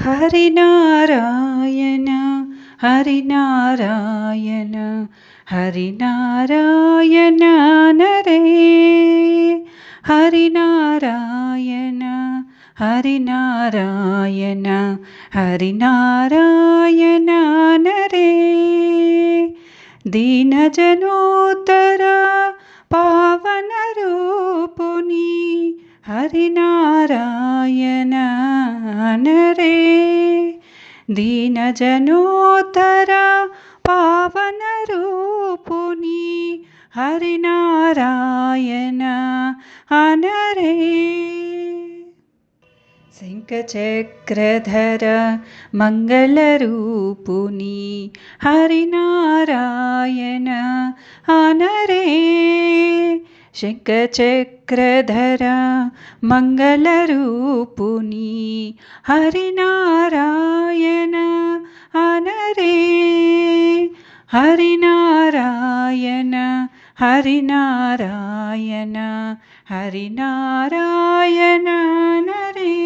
हरिनारायण हरिनारायण हरिनारायण नरे। हरिनारायण हरिनारायण हरिनारायण नरे। दीनजनोत्तर पावनरूपुनि हरिनारायण हरिनारायनरे दीनजनोत्तर पावनरूपुनि हरिनारायण हनरे सिङ्कचक्रधर मङ्गलरूपुनि हरिनारायण हनरे శంఖచక్రధర మంగళరూపుని హరినారాయణ అనరే. హరినారాయణ హరినారాయణ హరినారాయణ నరే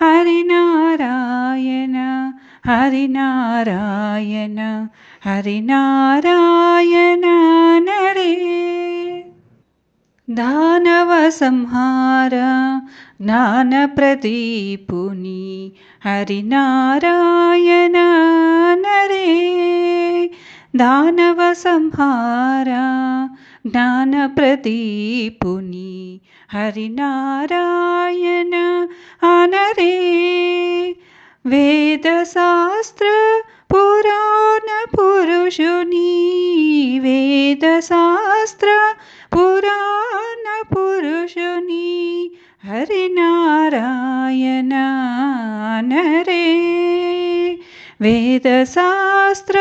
హరినారాయణ హరినారాయణ हरिनारायण नरे। दानवसंहार ज्ञानप्रदीपुनि हरिनारायण नरे। दानवसंहार ज्ञानप्रदीपुनि हरिनारायण अनरे वेदशास्त्र वेदशास्त्र पुराणपुरुषुनि हरिनारायण परुषनि हरि नारायण रे वेदश्र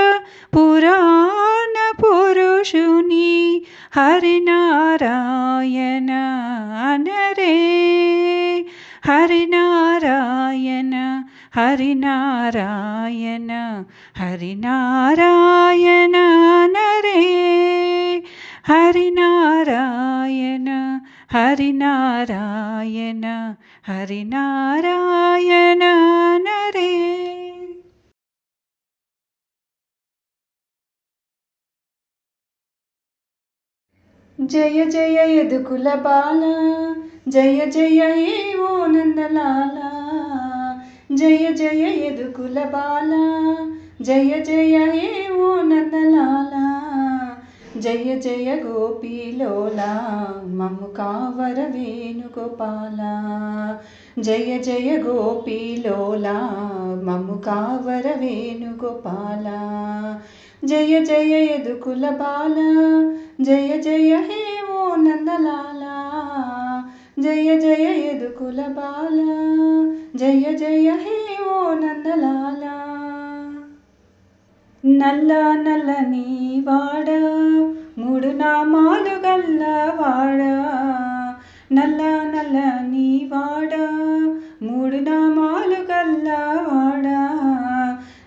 पुराण हरिनारायण रे हरि హరినారాయణ హరినారాయణ నరే. హరినారాయణ హరినారాయణ హరినారాయణ నరే. జయ జయ యదుకుల బాల జయ జయ హే ఓ నందలాల. జయ జయ ఎదుకుల బాల జయ జయ ఏ ఓ నందలాల జయ జయ గోపీలోలా మమ్ము కావర వేణుగోపాల. జయ జయ గోపీలోలా మమ్ము కావర వేణుగోపాల. జయ జయ ఎదుకుల బాల జయ జయ హే ఓ నందలాలా జయ జయ ఎదుకుల బాల జయ జయ హే ఓ నందలాల. నల్ల నల్లని వాడ మూడు నామాలు గల్లవాడ నల్ల నల్లని వాడ మూడు నామాలు గల్లవాడ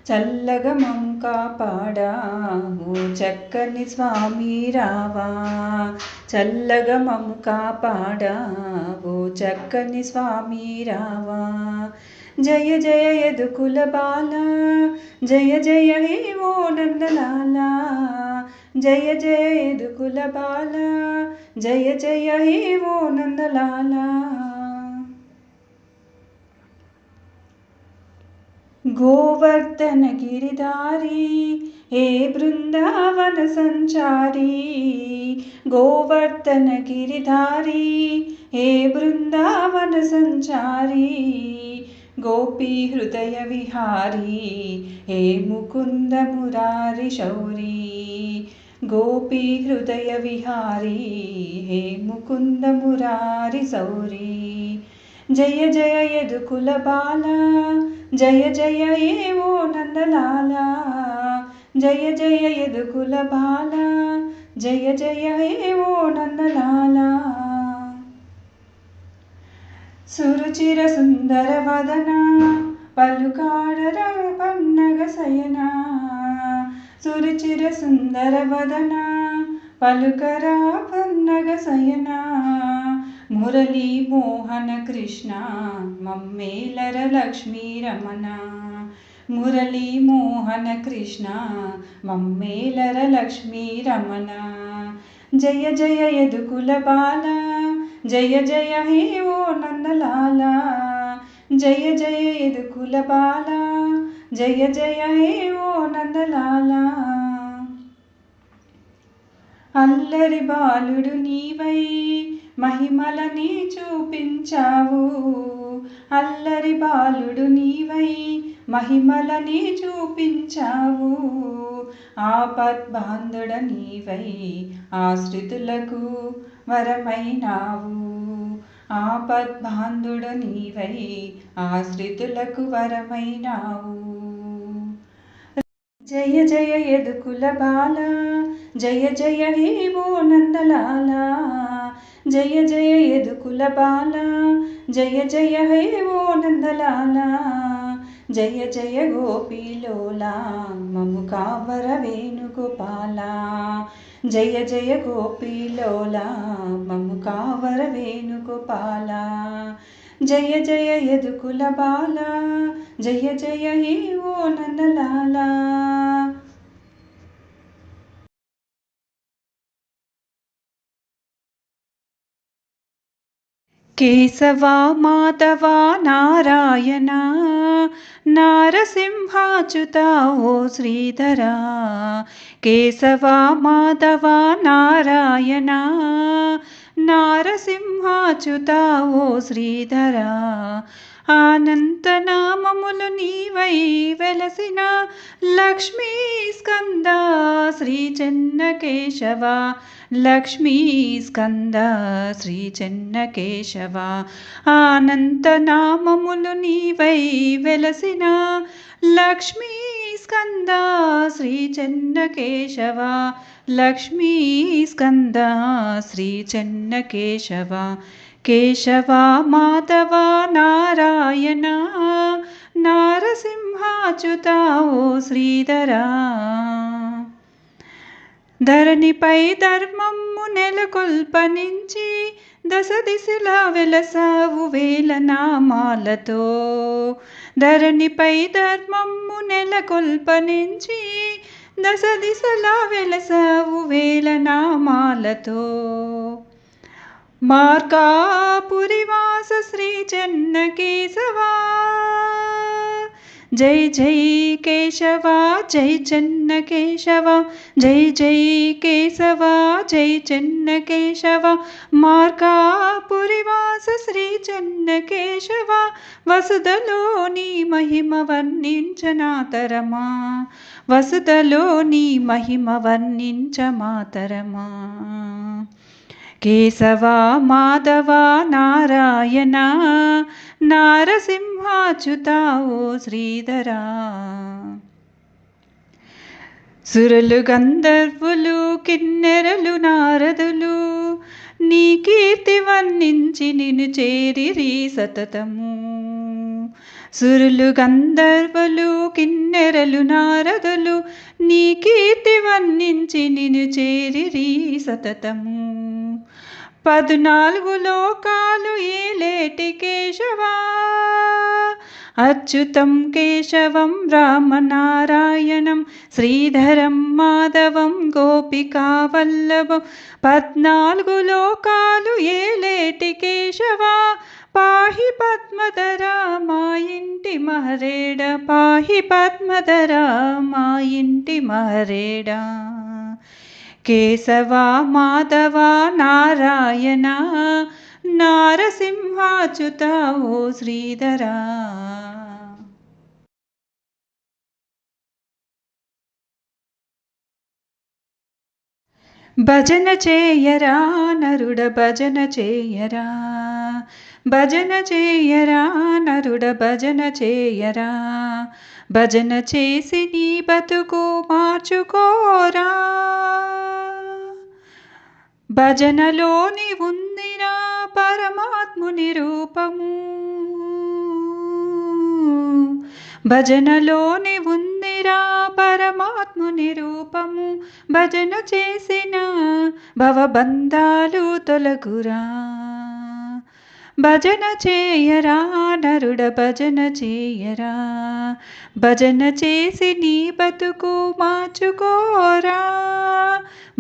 చల్లగ మమ్ము కాపాడావు చక్కని స్వామి రావా. చల్లగా మమ్ము కాపాడావు చక్కని స్వామి రావా. జయ జయ యదుకుల బాల జయ జయ హే ఓ నందలాల. జయ జయ యదుకుల బాల జయ జయ హే ఓ నందలాలా. గోవర్ధన గిరిధారి హే బృందావన సంచారి? గోవర్ధన గిరిధారి హే బృందావన సంచారి? గోపీ హృదయ విహారీ హే ముకుంద జయ జయ యదుకుల బాల ఏవో నందలాల జయ జయ ఎదుకుల బాల జయ జయ ఏవో నందలాల. సురుచిర సుందర వదన పలుకాడర పన్నగ శయన సురుచిర సుందర వదన పలుకరా పన్నగ సయనా. మురళీ మోహన కృష్ణ మమ్మేలర లక్ష్మీ రమణ. మురళీ మోహన కృష్ణ మమ్మేలర లక్ష్మీ రమణ. జయ జయ యదుకుల బాల జయ జయ హే ఓ నందలాల. జయ జయ యదుకుల బాల జయ జయ హే ఓ నందలాల. అల్లరి బాలుడు నీవై మహిమలని చూపించావు. అల్లరి బాలుడు నీవై మహిమలని చూపించావు. ఆపద్బాంధుడ నీవై ఆశ్రితులకు వరమైనావు. ఆపద్బాంధుడ నీవై ఆశ్రితులకు వరమైనావు. జయ జయ ఎదుకుల బాల జయ జయ హే నందలాలా జయ జయ యదుకుల బాల జయ జయ హే ఓ నందలాల జయ జయ గోపీలోలా మము కావర వేణుగోపాల జయ జయ గోపీలోలా మము కావర వేణుగోపాల జయ జయ యదుకుల బాల జయ జయ హే ఓ నందలాల. కేశవా మాధవా నారాయణ నారసింహాచ్యుత ఓ శ్రీధర. కేశవా మాధవా నారాయణ నారసింహాచ్యుత ఓ శ్రీధర. ఆనంతనామములు నీవై వెలసిన లక్ష్మీ స్కంద శ్రీ చెన్నకేశవ. లక్ష్మీ లక్ష్మీస్కంద శ్రీ చెన్నకేశవ ఆనంతనామములు నీవై వెలసిన లక్ష్మీ స్కంద శ్రీ చెన్నకేశవ లక్ష్మీ స్కంద శ్రీ చెన్నకేశవ కేశవ మాధవ నారాయణ నారసింహాచ్యుత ఓ శ్రీధరా. ధరణిపై ధర్మము నెలకొల్పనించి దశ దిశలా వెలసావు వేల నామాలతో. ధరణిపై ధర్మము నెలకొల్పనించి దశ దిశలా వెలసావు వేల నామాలతో. మార్కాపురివాస శ్రీ చెన్న కేశవా जय जय केशवा जय चन्न केशव जय जय केशवा जय चन्नकेशव मार्गापुरिवास श्रीचन्नकेशव वसुधलोनि महिमवर्णिञ्च नातरमा वसुधलोनि महिमवर्णिञ्च मातरमा। केशवा माधवा नारायणा వర్ణించ ఓ శ్రీధరా. సురులు గంధర్వులు కిన్నెరలు నారదులు నీ కీర్తి వర్ణించి నిన్ను చేరిరి సతతము. సురులు గంధర్వులు కిన్నెరలు నారదులు నీ కీర్తి వర్ణించి నిన్ను చేరిరి సతతము. పద్నాలుగు లోకాలు ఏలేటి కేశవా. అచ్యుతం కేశవం రామనారాయణం శ్రీధరం మాధవం గోపికావల్లభం. పద్నాలుగు లోకాలు ఏలేటి కేశవా. పాహి పద్మధరా మా ఇంటి మహరేడ. పాహి పద్మధరా మా ఇంటి మహరేడా. కేశవా మాధవ నారాయణ నారసింహాచ్యుత ఓ శ్రీధరా. భజన చేయరా నరుడ భజన చేయరా భజన చేయరా నరుడ భజన చేయరా? భజన చేసి నీ బతుకు మార్చుకోరా? భజనలోని ఉందిరా పరమాత్ముని రూపము. భజనలోని ఉందిరా పరమాత్ముని రూపము. భజన చేసిన భవబంధాలు తొలగురా. భజన చేయరా నరుడ భజన చేయరా? భజన చేసి నీ బతుకు మార్చుకోరా?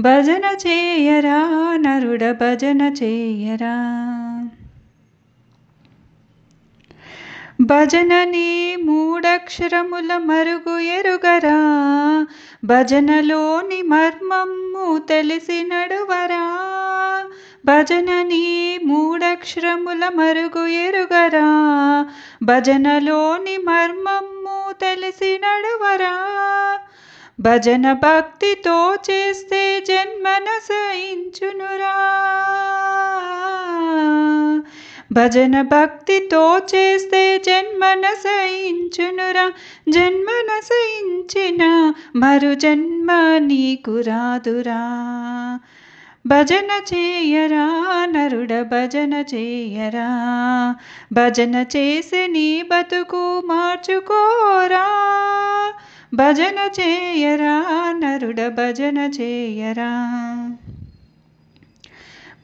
భజన చేయరా నరుడ భజన చేయరా? భజనని మూడక్షరముల మరుగు ఎరుగరా? భజనలోని మర్మము తెలిసి నడువరా? భజనని మూడక్షరముల మరుగు ఎరుగరా? భజనలోని మర్మము తెలిసి నడువరా? భజన భక్తితో చేస్తే జన్మన సహించునురా? భజన భక్తితో చేస్తే జన్మన సహించునురా జన్మన సహించిన మరు జన్మ నీకు రాదురా. భజన చేయరా నరుడ భజన చేయరా. భజన చేసి నీ బతుకు మార్చుకోరా. భజన చేయరా నరుడ భజన చేయరా.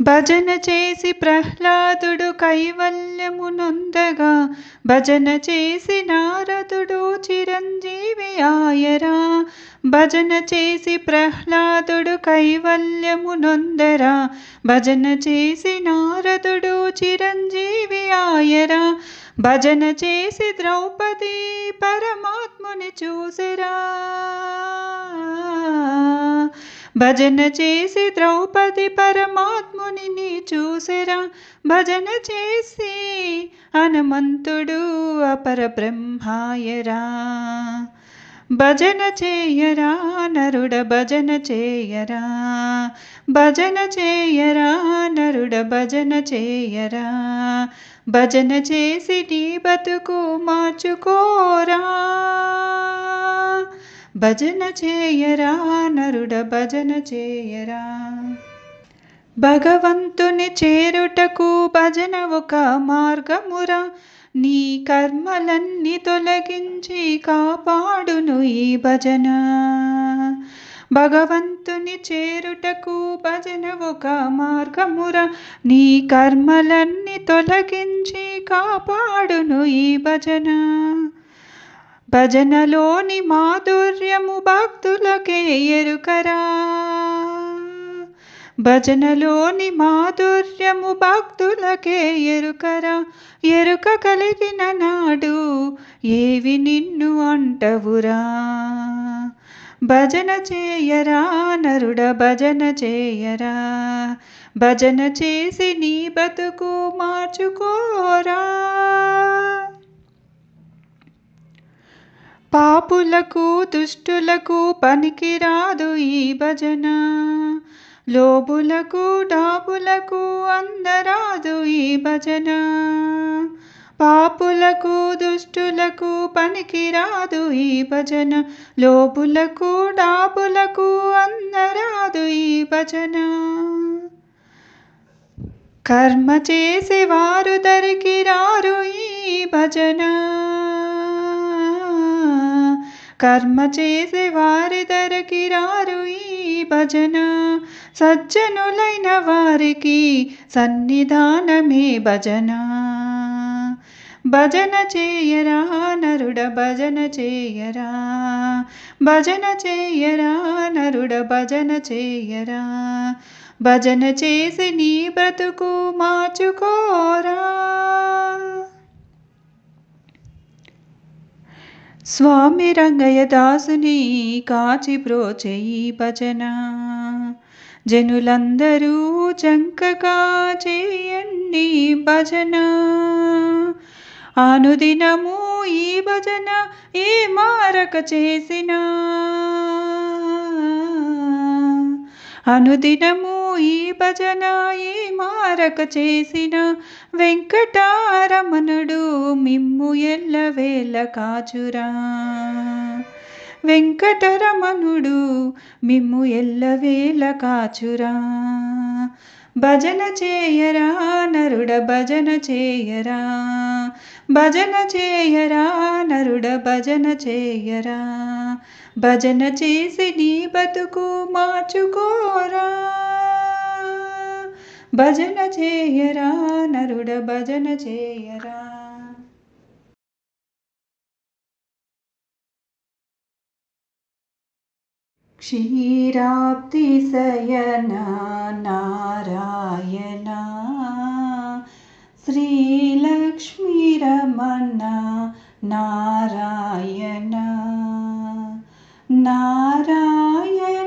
భజన చేసి ప్రహ్లాదుడు కైవల్యమునొందగా భజన చేసి నారదుడు చిరంజీవి ఆయరా భజన చేసి ప్రహ్లాదుడు కైవల్యమునొందరా భజన చేసి నారదుడు చిరంజీవి ఆయరా భజన చేసి ద్రౌపది పరమాత్ముని చూసిరా. భజన చేసి ద్రౌపది పరమాత్ముని చూసిరా. భజన చేసి హనుమంతుడు అపర బ్రహ్మాయరా. భజన చేయరా నరుడ భజన చేయరా. భజన చేయరా నరుడ భజన చేయరా. భజన చేసి నీ బతుకు మార్చుకోరా. భజన చేయరా నరుడ భజన చేయరా? భగవంతుని చేరుటకు భజన ఒక మార్గమురా. నీ కర్మలన్నీ తొలగించి కాపాడును ఈ భజన. భగవంతుని చేరుటకు భజన ఒక మార్గమురా. నీ కర్మలన్నీ తొలగించి కాపాడును ఈ భజన. భజనలోని మాధుర్యము భక్తులకే ఎరుకరా. భజనలోని మాధుర్యము భక్తులకే ఎరుకరా. ఎరుక కలిగిన నాడు ఏవి నిన్ను అంటవురా. భజన చేయరా నరుడ భజన చేయరా. భజన చేసి నీ బతుకు మార్చుకోరా. పాపులకు దుష్టులకు పనికిరాదు ఈ భజన. లోబులకు డాబులకు అందరాదు ఈ భజన. పాపులకు దుష్టులకు పనికిరాదు ఈ భజన. లోబులకు డాబులకు అందరాదు ఈ భజన. కర్మ చేసేవారు దరికి రారు ఈ భజన. కర్మ చేసే వారి ధరకి రారు ఈ భజన. సజ్జనులైన వారికి సన్నిధానమే భజన. భజన చేయరా నరుడ భజన చేయరా. భజన చేయరా నరుడ భజన చేయరా. భజన చేసి నీ బ్రతుకు మార్చుకోరా. స్వామి రంగయ్యదాసుని కాచి ప్రోచయి భజన. జనులందరూ చంకగా చేయండి భజన. అనుదినము ఈ భజన ఏ మారక చేసినా. అనుదినము ఈ భజన ఏ మారక చేసిన వెంకటారమణుడు మిమ్ము ఎల్లవేళ కాచురా. వెంకటరమణుడు మిమ్ము ఎల్లవేళ కాచురా. భజన చేయరా నరుడ భజన చేయరా. భజన చేయరా నరుడ భజన చేయరా. భజన చేసి నీ బతుకు మార్చుకో భజన చేయరా నరుడ భజన చేయరా क्षीराब्धिशयन नारायण श्रीलक्ष्मीरमण नारायण नारायण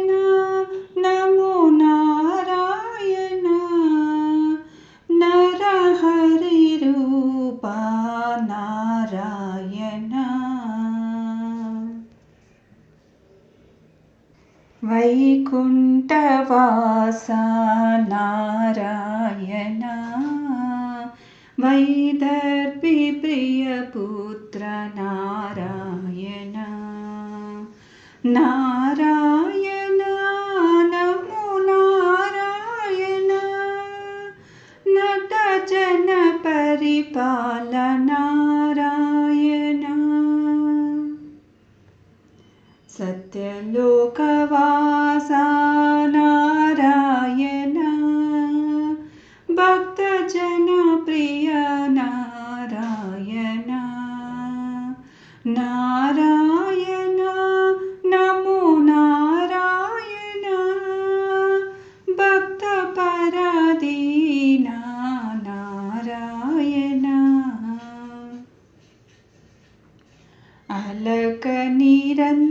వైకుంఠవాస నారాయణ వైదర్భి ప్రియపుత్ర నారాయణ నారాయణ నమో నారాయణ నట జన పరిపాలనా लोकवासा नारायण भक्जनप्रिय नारायण नारायण नमो नारायण। भक्तपरदीना नारायण दीना अलकनिरन्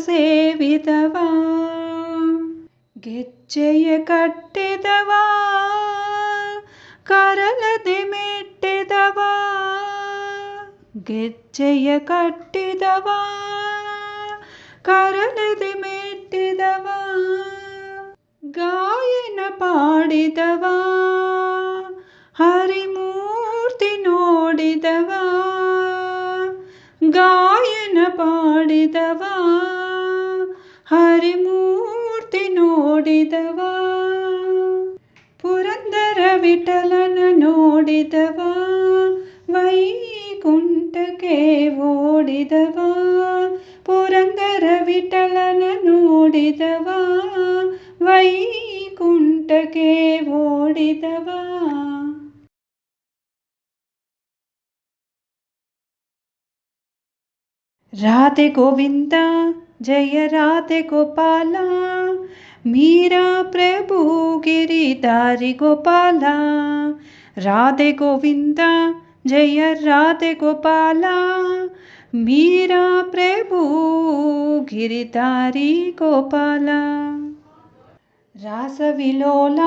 ಸೇವಿದವಾ ತಾಲವ ತಟ್ಟಿದವಾ ಸುರುಲರು ಸೇವಿದವಾ ಗೆಜ್ಜೆಯ ಕಟ್ಟಿದವಾ ಕರಲದೆ ಮೆಟ್ಟಿದವಾ ಗೆಜ್ಜೆಯ ಕಟ್ಟಿದವಾ ಕರಲದೆ ಮೆಟ್ಟಿದವಾ ಗಾಯನ ಪಾಡಿದವಾ ಹರಿಮೂರ್ತಿ ನೋಡಿದವಾ ಗಾಯನ ಪಾಡಿದವಾ ನೋಡಿದವಾ? ಪುರಂದರ ವಿಠಲನ ನೋಡಿದವಾ? ವೈಕುಂಠಕ್ಕೆ ಓಡಿದವಾ? ಪುರಂದರ ವಿಠಲನ ನೋಡಿದವಾ? ವೈಕುಂಠಕ್ಕೆ ಓಡಿದವಾ? रा गोविन्द జయ రాధే గోపాల మీరా ప్రభు గిరిధారి గోపాల. రాధే గోవింద జయ రాధే గోపాల మీరా ప్రభు గిరిధారి గోపాల. రాస విలోల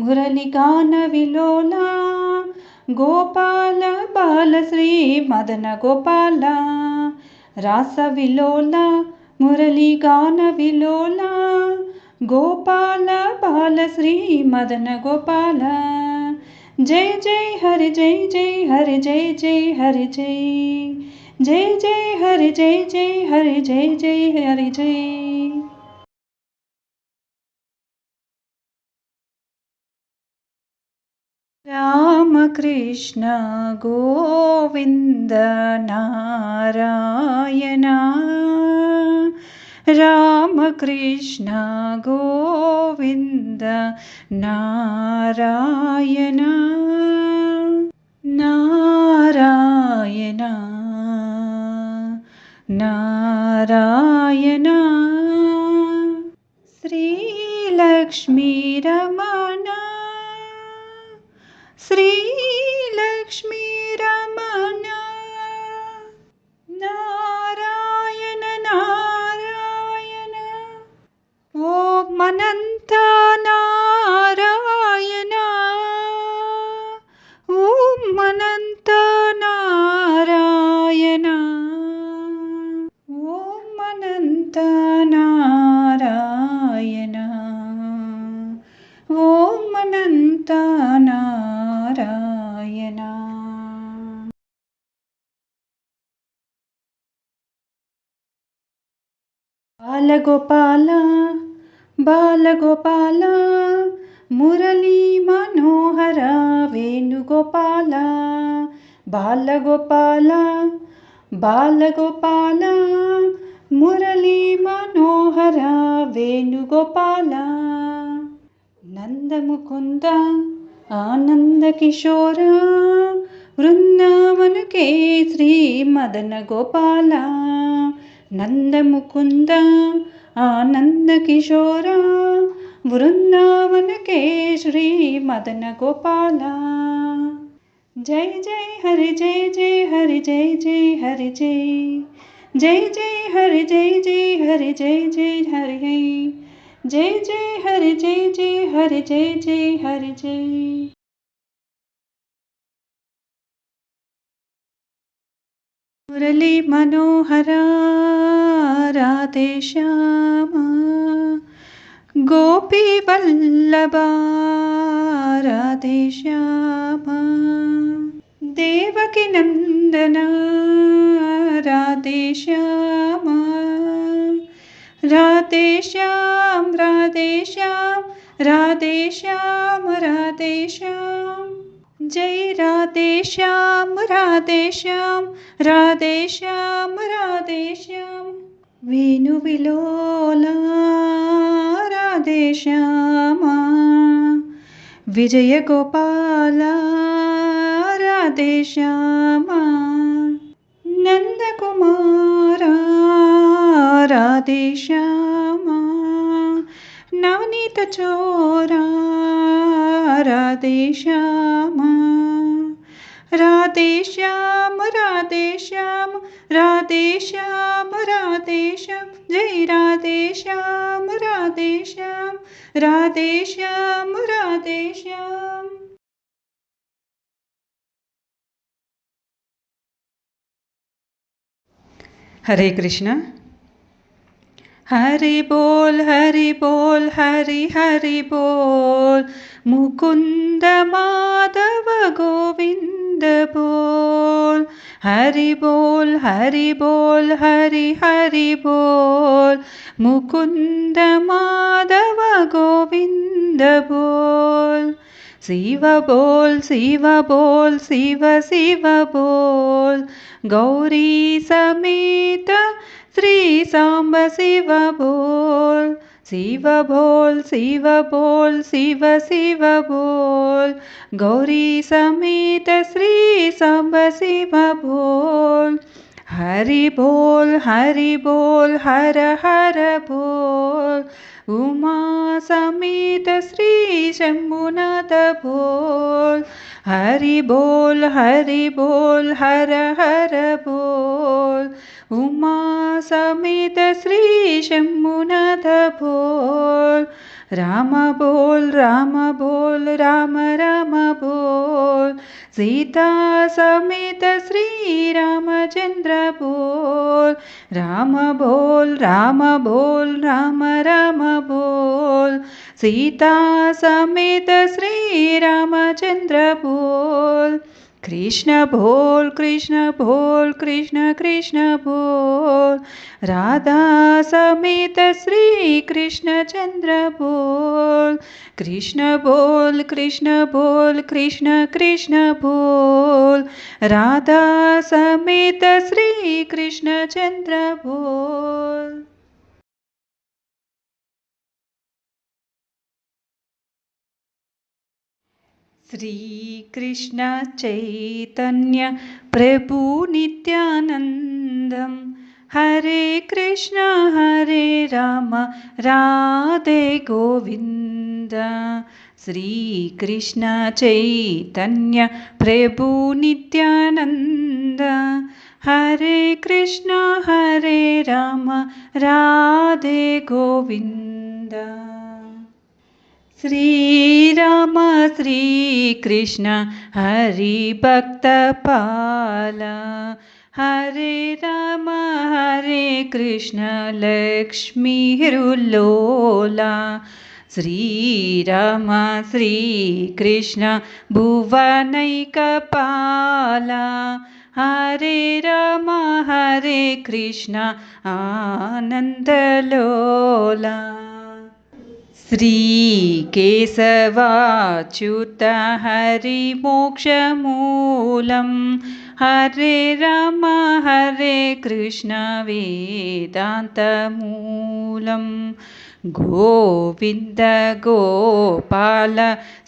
మురళిగాన విలోల గోపాల బాలశ్రీ మదన గోపాల. రాస విలోల మురళీగాన విలోల గోపాల బాల శ్రీ మదన గోపాల. జై జై హరి జై జై హరి జై జై హరి జై. జై జై హరి జై జై హరి జై జై హరి జై. कृष्ण गोविन्द नारायण। रामकृष्ण गोविन्द नारायण। नारायण। नारायण। బాలగోపాల బాలగోపాల మురళీ మనోహర వేణుగోపాల బాలగోపాల బాలగోపాల మురళీ మనోహర వేణుగోపాల. నందముకుంద ఆనంద కిశోర వృందావనకే శ్రీ మదన గోపాల नन्दमुकुन्द आनन्दकिशोर किशोरा वृन्दावन जय जय हरि जय जय हरि जय जय हरि जय। जय जय हरि जय जय हरि जय जय हरि जय जय हरि जय जय हरि जय जय हरि जय। मुरलीमनोहरा राधे मुरलीमनोहराधेशाम गोपीवल्लभा राधे श्यामः देवकीनन्दना राधेशाम राधे श्याम राधे श्यां श्याम जय राधे राधेश्यां राधेश्यां राधेश्याम राधेश्यां वेणुविलोला राधे श्यामा। विजयगोपाला राधे श्यामा। नन्दकुमारा राधे श्यामा। नवनीत चोरा राधे श्याम। राधे श्याम राधे श्याम राधे श्याम राधे श्याम। जय राधे श्याम राधे श्याम राधे श्याम राधे श्याम। हरे कृष्णा। हरि बोल हरि बोल हरि हरि बोल। मुकुन्द माधव गोविन्द बोल। हरि बोल हरि बोल हरि हरि बोल। मुकुन्द माधव गोविन्द बोल। शिव बोल शिव बोल शिव शिव बोल। गौरी समेत श्री सांब शिव बोल। शिव बोल शिव बोल, शिव शिव बोल। गौरी समेत श्री सांब शिव बोल। हरि बोल हरि बोल, हर हर बोल। उमा समेत श्री शंभुनाथ बोल। हरि बोल हरि बोल, हर हर बोल। उमा समित श्री शम्भुनाथ बोल राम बोल राम बोल राम राम बोल। सीता समेत श्री रामचन्द्र बोल राम बोल राम बोल राम राम बोल। सीता समेत श्री रामचन्द्र बोल कृष्ण भोल कृष्ण भोल कृष्ण कृष्ण भोल राधा समेत श्री कृष्ण चंद्र भोल कृष्ण भोल कृष्ण भोल कृष्ण कृष्ण भोल राधा समेत श्री कृष्ण चंद्र भोल श्रीकृष्ण चैतन्य प्रभु नित्यानन्दं। हरे कृष्ण हरे राम राधे गोविन्द। श्रीकृष्ण चैतन्य प्रभु नित्यानन्द। हरे कृष्ण हरे राम राधे गोविन्द श्रीराम श्रीकृष्ण हरिभक्तपाल। हरे राम हरे कृष्ण लक्ष्मीरुल्लोला श्रीराम श्रीकृष्ण भुवनैकपाला। हरे राम हरे कृष्ण आनन्दलोला श्रीकेशवाच्युत हरिमोक्षमूलं हरे राम हरे कृष्ण गोविन्द गोपाल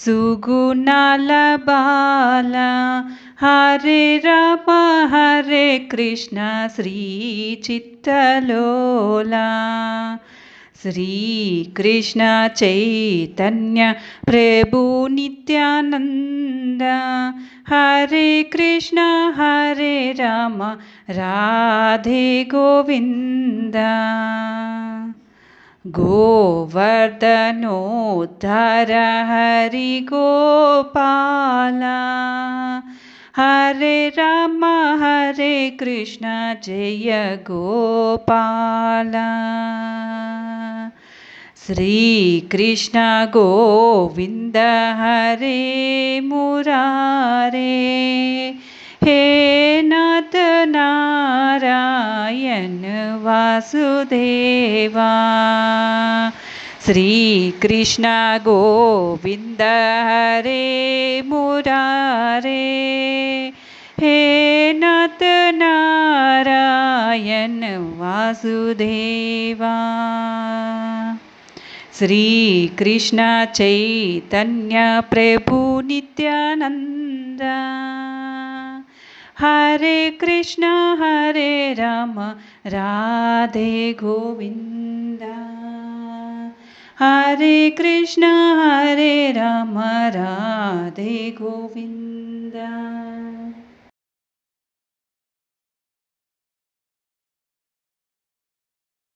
सुगुणालबाल हरे राम हरे कृष्ण श्रीचित्तलोला श्रीकृष्ण चैतन्य प्रभु नित्यानन्द। हरे कृष्ण हरे राम राधे गोविन्द। गोवर्धनोद्धर हरिगोपाला हरे राम हरे कृष्ण जय गोपाल। श्रीकृष्ण गोविन्द हरे मुरारे। हे नाथ नारायण वासुदेवा श्रीकृष्ण गोविन्द हरे मुरारे हे नाथ नारायण वासुदेवा। श्रीकृष्ण चैतन्य प्रभु नित्यानन्द हरे कृष्ण हरे राम राधे गोविन्द हरे कृष्ण हरे राम राधे गोविन्द